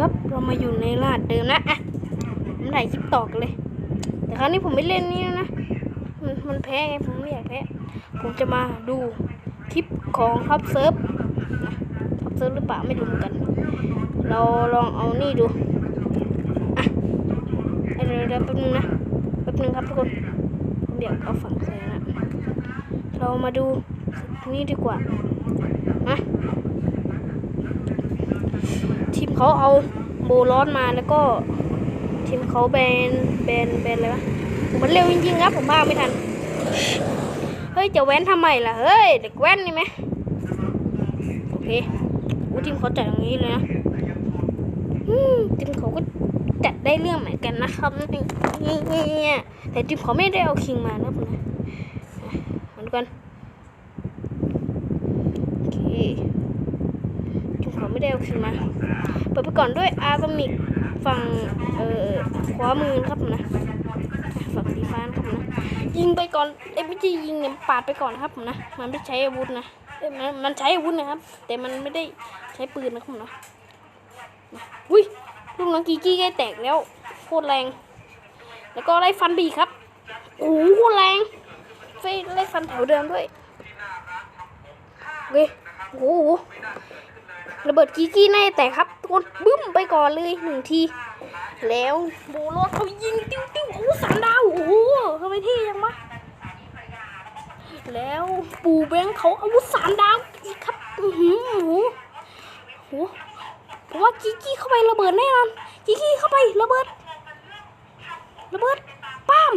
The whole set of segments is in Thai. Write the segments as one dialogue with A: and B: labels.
A: ครับ เรามาอยู่ในรหัสเดิมนะอะผมถ่ายคลิปต่อกันเลย แต่คราวนี้ผมไม่เล่นนี่แล้วนะ มันมันแพ้ไงผมไม่อยากแพ้ ผมจะมาดูคลิปของท็อปเซิร์ฟท็อปเซิร์ฟหรือเปล่าไม่รู้เหมือนกัน เราลองเอานี่ดู อะเดี๋ยวเดี๋ยวแป๊บนึงนะ แป๊บนึงครับทุกคนผมอยากเอาฝั่งใส่นะ เรามาดูนี่ดีกว่านะ ทีมเขาเอาโบร้อนมาแล้วก็ทีมเขาแบนแบนแบนอะไรวะมันเร็วจริงๆครับผมพาไม่ทัน เฮ้ย จะแว้นทำไมล่ะ เฮ้ย เด็กแว้นนี่ไหมโอเคอู้ทีมเขาจัดอย่างนี้เลยนะทีมเขาก็จัดได้เรื่องเหมือนกันนะครับเนี่ยแต่ทีมเขาไม่ได้เอาคิงมานะผมนะเหมือนกันโอเคทีมเขา ไม่ได้เอาคิงมาเปิดไปก่อนด้วยอาร์ตมิกฝั่งเอ่อขวามือนครับนะฝั่งสีฟ้านครับนะยิงไปก่อนเอ้ไม่ใช่ยิงเนี่ยปาดไปก่อนครับผมนะมันไม่ใช้อาวุธนะเอ้มันมันใช้อาวุธนะครับ แต่มันไม่ได้ใช้ปืนนะครับผมนะอุ้ยลูกน้องกีกี้ใกล้แตกแล้วโคตรแรง แล้วก็ไล่ฟันบีครับโอ้โหโคตรแรงเฟยไล่ฟันแถวเดิมด้วยเว้ยโอ้โห ระเบิดกี้กี้แน่แตกครับทุกคนบึ้มไปก่อนเลยหนึ่งทีแล้วโบโลดเขายิงติ้วติ้วโอ้โหสามดาวโอ้โหทำไมเท่ยังวะแล้วปู่แบงเขาอาวุธสามดาวครับอือหือโอ้โหโอ้โหผมว่าจีจี้เข้าไประเบิดแน่นอนจีจี้เข้าไประเบิด ระเบิดปั้ม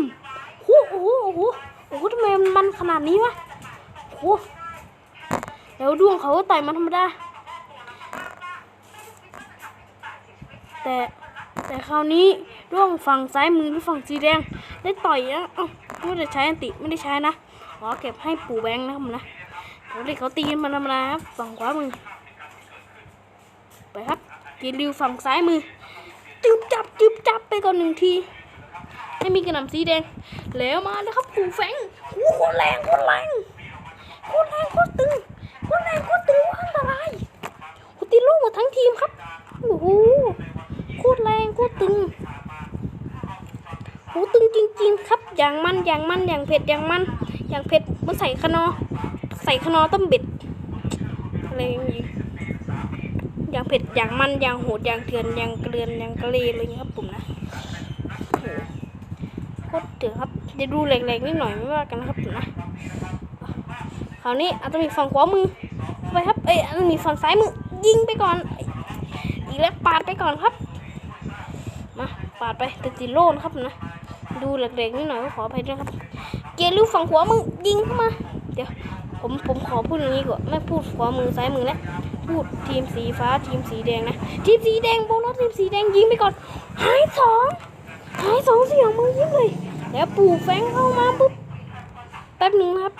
A: โอ้โหโอ้โหโอ้โหทำไมมันขนาดนี้วะโอ้โหแล้วดวงเขาต่อยมันธรรมดา แต่แต่คราวนี้ร่วงฝั่งซ้ายมือหรือฝั่งสีแดง ได้ต่อยนะเอ้าไม่ได้ใช้อันติไม่ได้ใช้นะขอเก็บให้ปู่แบงค์นะครับนะเขาเด็กเขาตีกันมาธรรมดาครับฝั่งขวามือไปครับกีริวฝั่งซ้ายมือจึบจับจึบจับไปก่อนหนึ่งทีให้มีกระหน่ำสีแดง แล้วมาแล้วครับปู่แฟงโอ้โหโคตรแรงโคตรแรงโคตรแรงโคตรตึงโคตรแรงโคตรตึงอันตรายโอ้ตีลูกหมดทั้งทีมครับโอ้โห ตรตึงโหตึงจริง ๆ ครับ อย่างมันอย่างมันอย่างเผ็ดอย่างมัน อย่างเผ็ดมันใส่ขนอ ใส่ขนอต้มเบ็ดอะไรอย่างงี้อย่างเผ็ดอย่างมันอย่างโหดอย่างเถื่อนอย่างเกลือนอย่างกะเลอะไรอย่างเงี้ยครับผมนะโคตรเถื่อนครับจะดูแหลกๆนิดหน่อยไม่ว่ากันนะครับผมนะคราวนี้อาจจะมีฝั่งขวามือไปครับเอ้ยอาจจะมีฝั่งซ้ายมือยิงไปก่อนอีกแล้วปาดไปก่อนครับ ปาดไปแต่ติโล่นะครับนะดูเหล็กๆนิดหน่อยก็ขออภัยด้วยครับ เกลิวฝั่งขวามือยิงเข้ามา เดี๋ยวผมผมขอพูดอย่างนี้ก่อนไม่พูดขวามือซ้ายมือแล้วพูดทีมสีฟ้าทีมสีแดงนะ ทีมสีแดงโบนัสทีมสีแดงยิงไปก่อนหายสองหายสองเสียงมือยิงเลยแล้วปู่แฟงเข้ามาปุ๊บแป๊บหนึ่งนะครับ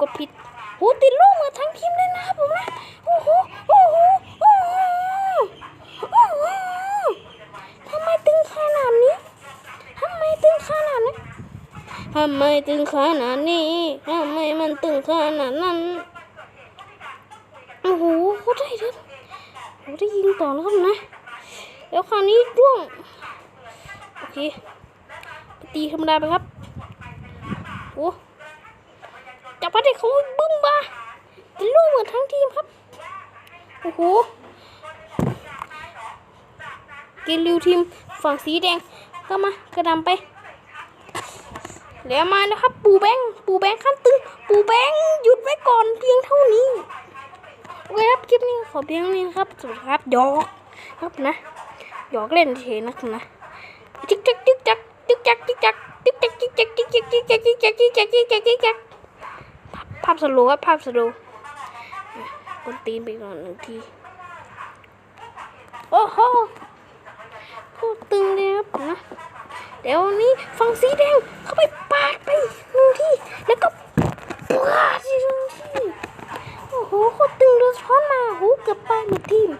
A: กดผิดโหติดลูกมาทั้งทีมเลยนะครับผมนะโอ้โหโอ้โห โอ้โหทำไมตึงขนาดนี้ ทำไมตึง ขนาดนี้ทำไมตึงขนาดนี้ทำไมมันตึงขนาดนั้น โอ้โหโคตรได้เลยโอ้ได้ยิงต่อแล้วครับนะ แล้วคราวนี้ร่วง โอเคตีธรรมดาไปครับ โอ้จับพัดเด็กเขาบึ้มบ้าเป็นลูกเหมือนทั้งทีมครับ โอ้โหเกลิวทีมฝั่งสีแดง ก็มากระดำไป แล้วมานะครับ ปูแบงปูแบงขั้นตึง ปูแบงหยุดไว้ก่อนเพียงเท่านี้โอเคครับคลิปนี้ขอเพียงนี้ครับสวัสดีครับหยอกครับนะหยอกเล่นเฉยนะครับนะจิกจักจิกจักจิกจักจิกจักจิกจักจิกจักจิกจักจิกจักจิกจักจิกจักจิกจักจิกจักภาพสโลว์ครับภาพสโลว์กดตีนไปก่อนหนึ่งทีโอ้โหโคตรตึงเลยครับนะเดี๋ยวนี้ฝั่งสีแดงเข้าไปาดไปหนึ่งที่ แล้วก็ปาดอีกหนึ่งที่ โอ้โหโคตรตึงเลยช้อนมาโอ้โหเกือบไปหมดทีม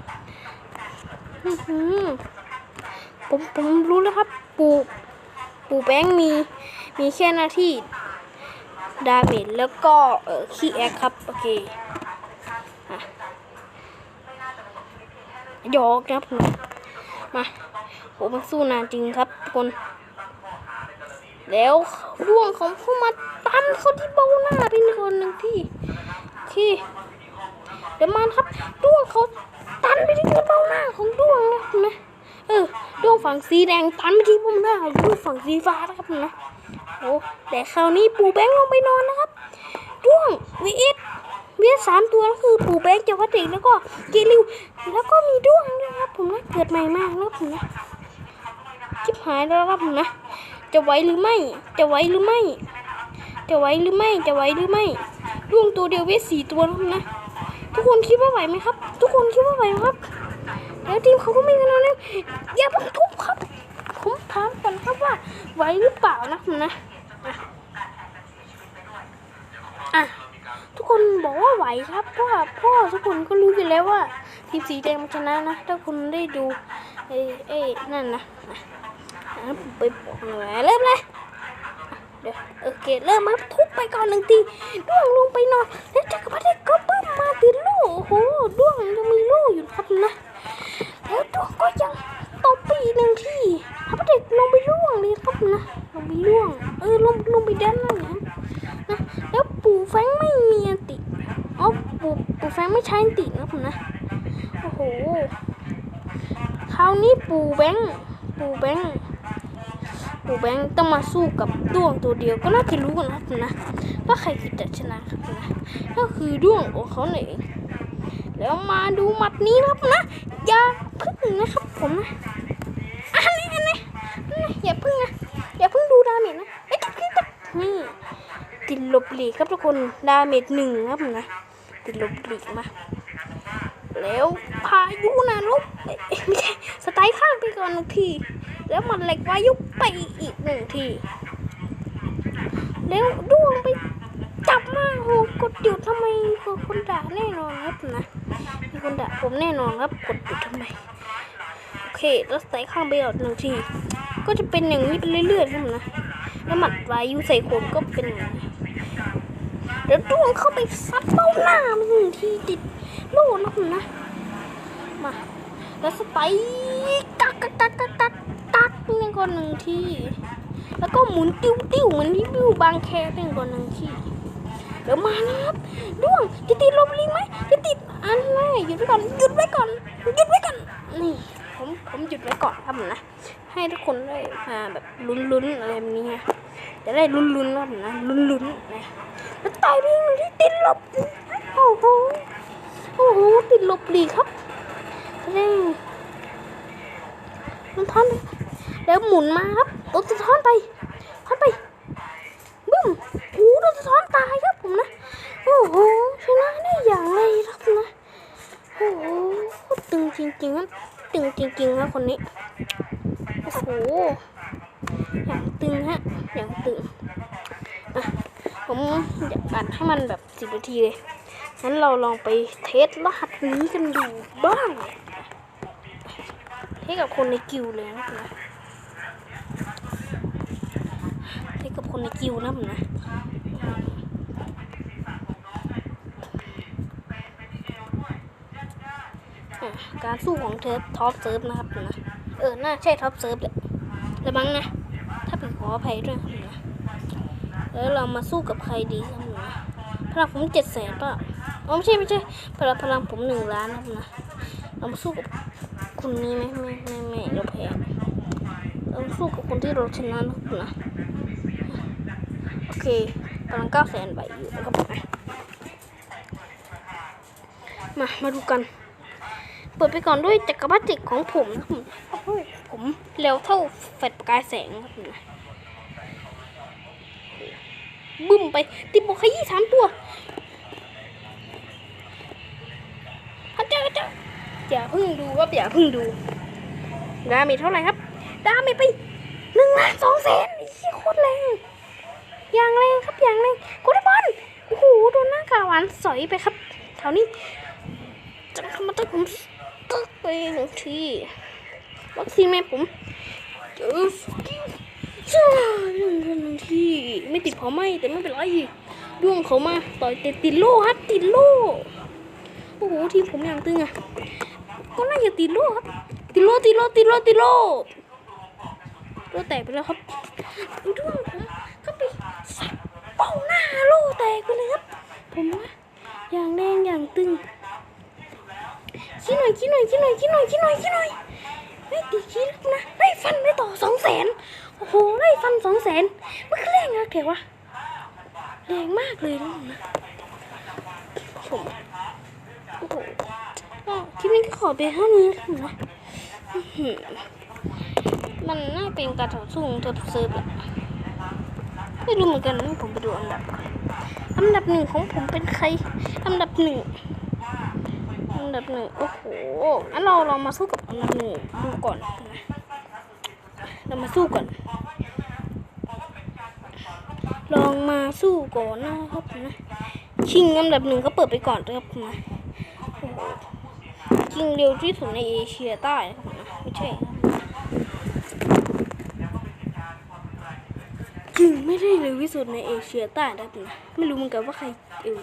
A: อื้อหือผมผมรู้แล้วครับ ปูปูแบงค์มี มีแค่หน้าที่ดาเมจแล้วก็เออขี้แอคครับ โอเคหยอกนะครับผมมาโหมันสู้นานจริงครับทุกคน แล้วร่วงของเขามาตันเขาที่เบ้าหน้าเป็นคนหนึ่งที่ที่เดี๋ยวมาครับร่วงเขาตันไปที่เบ้าหน้าของร่วงนะครับนะเออร่วงฝั่งสีแดงตันไปที่เบ้าหน้าของร่วงฝั่งสีฟ้านะครับนะโอ้แต่คราวนี้ปู่แบงค์ลงไปนอนนะครับร่วงวีเอสวีเอสสามตัวก็คือปู่แบงค์เจ้าวัดเด็กแล้วก็เกลิวแล้วก็มีด้วงด้วยครับผมนะเกิดใหม่มากนะผมนะชิบหายแล้วครับผมนะ จะไหวหรือไม่ จะไหวหรือไม่ จะไหวหรือไม่ จะไหวหรือไม่ดวงตัวเดียวเวสสี่ตัวนะครับนะ ทุกคนคิดว่าไหวไหมครับ ทุกคนคิดว่าไหวไหมครับ แล้วทีมเขาก็ไมีกันแล้วอย่าเพิ่งทุบครับ ผมถามก่อนครับว่าไหวหรือเปล่านะนะอะทุกคนบอกว่าไหวครับเพราะว่าพ่อทุกคนก็รู้อยู่แล้วว่าทีมสีแดงชนะนะ ถ้าคุณได้ดู เอ้เอ้นั่นนะอะ ไปบอกหน่อยเริ่มเลยเดี๋ยวโอเคเริ่มมาทุบไปก่อนหนึ่งทีด้วงลงไปนอนแล้วจักรพรรดิก็บึ้มมาติดลูกโอ้โหด้วงยังมีลูกอยู่ครับนะแล้วด้วงก็ยังตบไปอีกหนึ่งทีพระพรดิลงไปล่วงเลยครับนะลงไปล่วง เออลงลงไปด้านล่างนะนะแล้วปู่แฟงไม่มีอันติอ๋อปู่ปู่แฟงไม่ใช้อันตินะครับนะโอ้โหคราวนี้ปู่แบงปู่แบง ปู่แบงค์ต้องมาสู้กับด้วงตัวเดียวก็น่าจะรู้กันนะครับนะว่าใครคือจะชนะครับนะก็คือด้วงของเขาเองแล้วมาดูหมัดนี้นะครับนะอย่าพึ่งนะครับผมนะอันนี้อันนี้อย่าพึ่งนะอย่าพึ่งดูดาเมจนะเอ้ติ๊กติ๊กติ๊กนี่ติดลบหลีกครับทุกคนดาเมจหนึ่งครับนะติดลบหลีกมาแล้วพายุนะลูกไม่ใช่สไตล์ข้างไปก่อนที แล้วมันเหล็กวายุไปอีกหนึ่งที แล้วด้วงไปจับมาโหกดหยุดทำไมคนด่าแน่นอนครับนะมีคนด่าผมแน่นอนครับกดหยุดทำไมโอเคแล้วใส่ข้างไปอีกหนึ่งที ก็จะเป็นอย่างนี้ไปเรื่อยๆครับนะแล้วหมัดวายุใส่คนก็เป็นอย่างนี้เดี๋ยวด้วงเข้าไปซัดเบ้าหน้ามันหนึ่งทีติดโล่นะครับนะมาแล้วสไปค์ตักตักกักกักนี่ก่ อนหนึ่งที่ แล้วก็หมุนติ้วติ้วเหมือนที่บิวบางแคเป็นก่อนหนึ่งที่เดี๋ยวมานะครับด้วงจะติดลมลิงไหมจะติดอันไหนหยุดไว้ก่อนหยุดไว้ก่อนหยุดไว้ก่อนนี่ผมผมหยุดไว้ก่อนครับผมนะให้ทุกคนได้มาแบบลุ้นๆอะไรแบบนี้จะได้ลุ้นๆนะผมนะลุ้นๆนะแล้วต่อยไปหนึ่งที่ติดลบโอ้โหโอ้โหติดลบหลีครับนี่มันทอน แล้วหมุนมาครับรถจะทอนไปทอนไปบึ้มโอ้รถจะทอนตายครับผมนะ โอ้โหชนะได้อย่างไรครับนะ โอ้โหตึงจริงๆครับตึงจริงๆนะคนนี้ โอ้โห อย่างตึงฮะ อย่างตึงอะผมอยากอัดให้มันแบบสิบนาทีเลย งั้นเราลองไปเทสรหัสนี้กันดูบ้างให้กับคนในกิวเลยนะครับนะให้กับ คนในกิวนะผมนะการสู้ของเทิร์ฟท็อปเซิร์ฟนะครับนะเออ น่าใช่ท็อปเซิร์ฟแหละระวังนะ ถ้าเป็นขออภัยด้วยนะแล้วเรามาสู้กับใครดีครับนะพลังผมเจ็ดแสนป่ะอ๋อไม่ใช่ไม่ใช่พลังพลังผมหนึ่งล้านนะครับนะเรามาสู้กับคนนี้ไหมไม่ไม่ไม่เราแพ้เราสู้กับคนที่เราชนะนะครับนะ โอเคพลังเก้าแสนใบอยู่นะครับนะมา มาดูกัน เปิดไปก่อนด้วยจักรพรรดิของผมนะครับโอ้โหผมเร็วเท่าแฟลชประกายแสงนะบนะบึ้มไป ติดบวกขยี้สามตัวฮัจเจ้าเจ้าอย่าพิ่งดูครับอย่าพิ่งดูดาเมจเท่าไหร่ครับ ดาเมจไปหนึ่งล้านสองแสนโคตรแรง อย่างแรงครับอย่างแรงโคตรบอลโอ้โหโดนหน้ากาหวานสอยไปครับแถวนี้จะทำมาตั้งผมตึกไปหนึ่งทีวัคซีนแม่ผมเจอสกิลจ้าหนึ่งหนึ่งทีไม่ติดเผาไหมแต่ไม่เป็นไรด้วงเขามาต่อยติดติดโล่ครับติดโล่โอ้โหทีมผมอย่างตึงอะก็น่าอย่าตีโล่ครับตีโล่ตีโล่ตีโล่ตีโล่โล่แตกไปแล้วครับด้วง ป้าหน้าโล่แตกไปเลยครับ ผมนะอย่างแรงอย่างตึงขี้หน่อยขี้หน่อยขี้หน่อยขี้หน่อยขี้หน่อยขี้หน่อยไม่ตีขี้แล้วนะได้ฟันไปต่อสองแสนโอ้โหได้ฟันสองแสนมันคือแรงอะเก๋วะแรงมากเลยนะผมโอ้โหคลิปนี้ก็ขอไปเท่านี้นะอื้อหือมันน่าเป็นการต่อสู้ของตัวเซิร์ฟแหละ ไม่รู้เหมือนกันนะผมไปดูอันดับอันดับหนึ่งของผมเป็นใครอันดับหนึ่งอันดับหนึ่งโอ้โหงั้นเราเรามาสู้กับอันดับหนึ่งดูก่อนเรามาสู้ก่อนลองมาสู้ก่อนนะครับนะชิงอันดับหนึ่งก็เปิดไปก่อนนะครับนะโอ้โหชิงเร็วที่สุดในเอเชียใต้นะครับนะไม่ใช่ครับ จริงไม่ได้เร็วที่สุดในเอเชียใต้นะครับนะไม่รู้เหมือนกันว่าใครเอว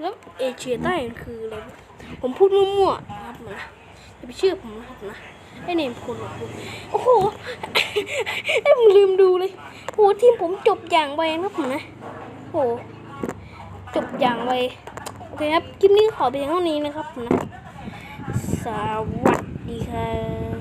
A: แล้วเอเชียใต้มันคืออะไรผมพูดมั่วๆครับนะอย่าไปเชื่อผมนะครับนะไอเนมคนหรอกโอ้โหไอ้ผมลืมดูเลยโอ้ทีมผมจบอย่างไวนะครับผมนะโอ้จบอย่างไวโอเคครับคลิปนี้ขอเพียงเท่านี้นะครับนะสวัสดีครับ